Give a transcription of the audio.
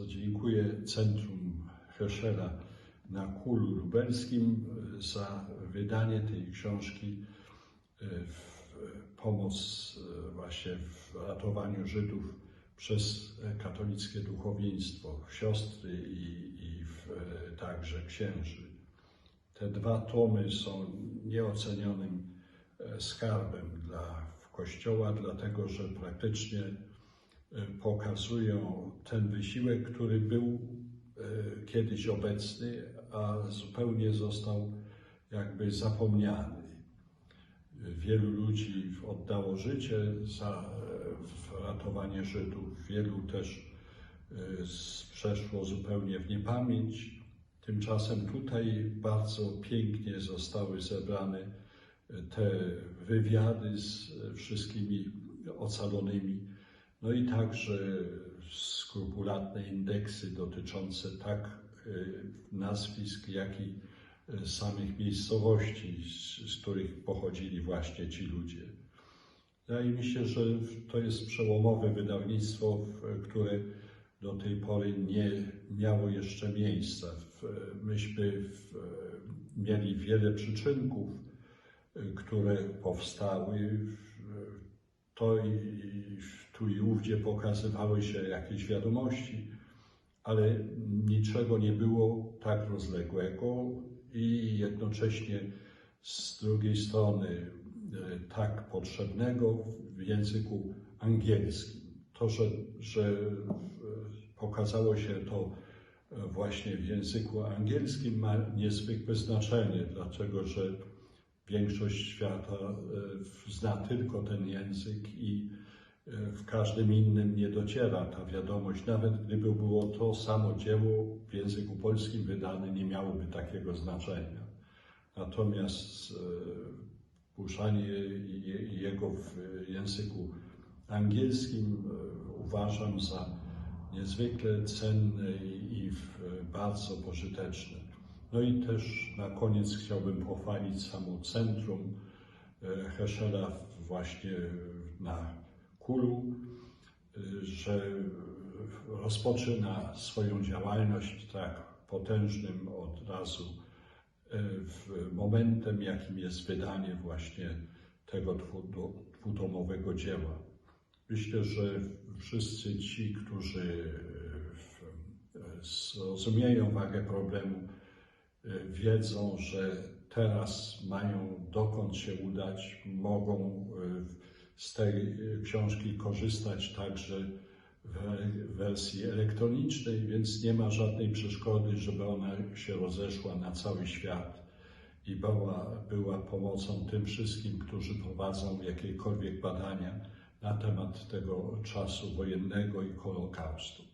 Bardzo dziękuję Centrum Heschela na Kulu Lubelskim e, za wydanie tej książki e, w pomoc e, właśnie w ratowaniu Żydów przez katolickie duchowieństwo, siostry i, i w, także księży. Te dwa tomy są nieocenionym skarbem dla Kościoła, dlatego że praktycznie pokazują ten wysiłek, który był e, kiedyś obecny, a zupełnie został jakby zapomniany. Wielu ludzi oddało życie za ratowanie Żydów, wielu też e, przeszło zupełnie w niepamięć. Tymczasem tutaj bardzo pięknie zostały zebrane te wywiady z wszystkimi ocalonymi no i także skrupulatne indeksy dotyczące tak y, nazwisk, jak i y, samych miejscowości, z, z których pochodzili właśnie ci ludzie. Wydaje mi się, że to jest przełomowe wydawnictwo, które do tej pory nie miało jeszcze miejsca. Myśmy mieli wiele przyczynków, y, które powstały. To i tu i ówdzie pokazywały się jakieś wiadomości, ale niczego nie było tak rozległego i jednocześnie z drugiej strony e, tak potrzebnego w języku angielskim. To, że, że pokazało się to właśnie w języku angielskim ma niezwykłe znaczenie, dlatego że większość świata e, zna tylko ten język i w każdym innym nie dociera ta wiadomość. Nawet gdyby było to samo dzieło w języku polskim wydane, nie miałoby takiego znaczenia. Natomiast e, puszczanie jego w języku angielskim e, uważam za niezwykle cenne i bardzo pożyteczne. No i też na koniec chciałbym pochwalić samo centrum e, Heschela właśnie na Kulu, y, że rozpoczyna swoją działalność tak potężnym od razu y, momentem, jakim jest wydanie właśnie tego dwutomowego dzieła. Myślę, że wszyscy ci, którzy zrozumieją wagę problemu, y, wiedzą, że teraz mają dokąd się udać, mogą z tej y, książki korzystać także w wersji elektronicznej, więc nie ma żadnej przeszkody, żeby ona się rozeszła na cały świat i była, była pomocą tym wszystkim, którzy prowadzą jakiekolwiek badania na temat tego czasu wojennego i Holokaustu.